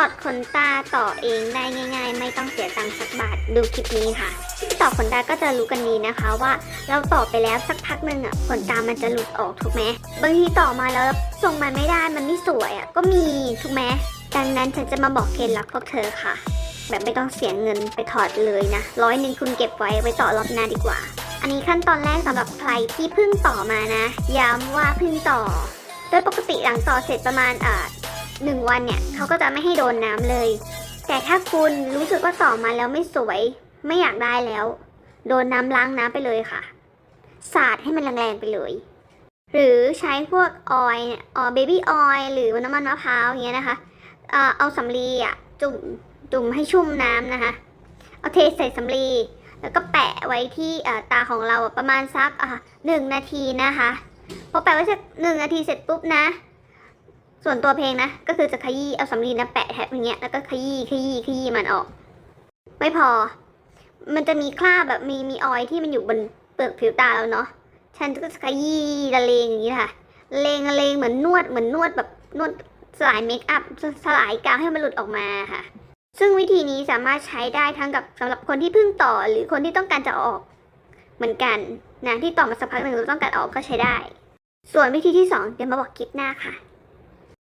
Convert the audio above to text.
อดขนตาต่อเองได้ง่าย ๆ ไม่ต้องเสียตังค์สักบาทดูคลิปนี้ค่ะที่ต่อขนตาก็จะรู้กันดีนะคะว่า เราต่อไปแล้วสักพักหนึ่งอะขนตามันจะหลุดออกถูกไหมบางทีต่อมาแล้วทรงมันไม่ได้มันไม่สวยอะก็มีถูกไหมดังนั้นฉันจะมาบอกเคล็ดลับพวกเธอค่ะ แบบไม่ต้องเสียเงินไปถอดเลยนะร้อยหนึ่งคุณเก็บไว้ไว้ต่อรอบหน้าดีกว่า อันนี้ขั้นตอนแรกสำหรับใครที่เพิ่งต่อมานะย้ำว่าเพิ่งต่อ โดยปกติหลังต่อเสร็จประมาณอ่า หนึ่งวันเนี่ยเขาก็จะไม่ให้โดนน้ำเลย แต่ถ้าคุณรู้สึกว่าต่อมาแล้วไม่สวย ไม่อยากได้แล้ว โดนน้ำล้างน้ำไปเลยค่ะ สาดให้มันแรงๆไปเลย หรือใช้พวกออยล์เนี่ยออเบบี้ออยล์หรือน้ำมันมะพร้าวอย่างเงี้ยนะคะเอาสำลีอะจุ่มจุ่มให้ชุ่มน้ำนะคะ เอาเทใส่สำลีแล้วก็แปะไว้ที่ตาของเราประมาณสักหนึ่งนาทีนะคะ พอแปะไว้สร็จหนึ่งนาทีเสร็จปุ๊บนะ ส่วนตัวเพลงนะ ก็คือจะขยี้เอาสำลีนะแปะแทบอย่างเงี้ยแล้วก็ขยี้ขยี้ขยี้มันออก ไม่พอ มันจะมีคราบแบบมีมีออยที่มันอยู่บนเปลือกผิวตาเราเนาะฉันก็จะขยี้ละเลงอย่างนี้ค่ะเลงละเลงเหมือนนวดเหมือนนวดแบบนวดสลายเมคอัพสลายกาวให้มันหลุดออกมาค่ะ ซึ่งวิธีนี้สามารถใช้ได้ทั้งกับสำหรับคนที่เพิ่งต่อหรือคนที่ต้องการจะออกเหมือนกันนะที่ต่อมาสักพักหนึ่งแล้วต้องการอออกก็ใช้ได้ ส่วนวิธีที่สองเดี๋ยวมาบอกคลิปหน้าค่ะ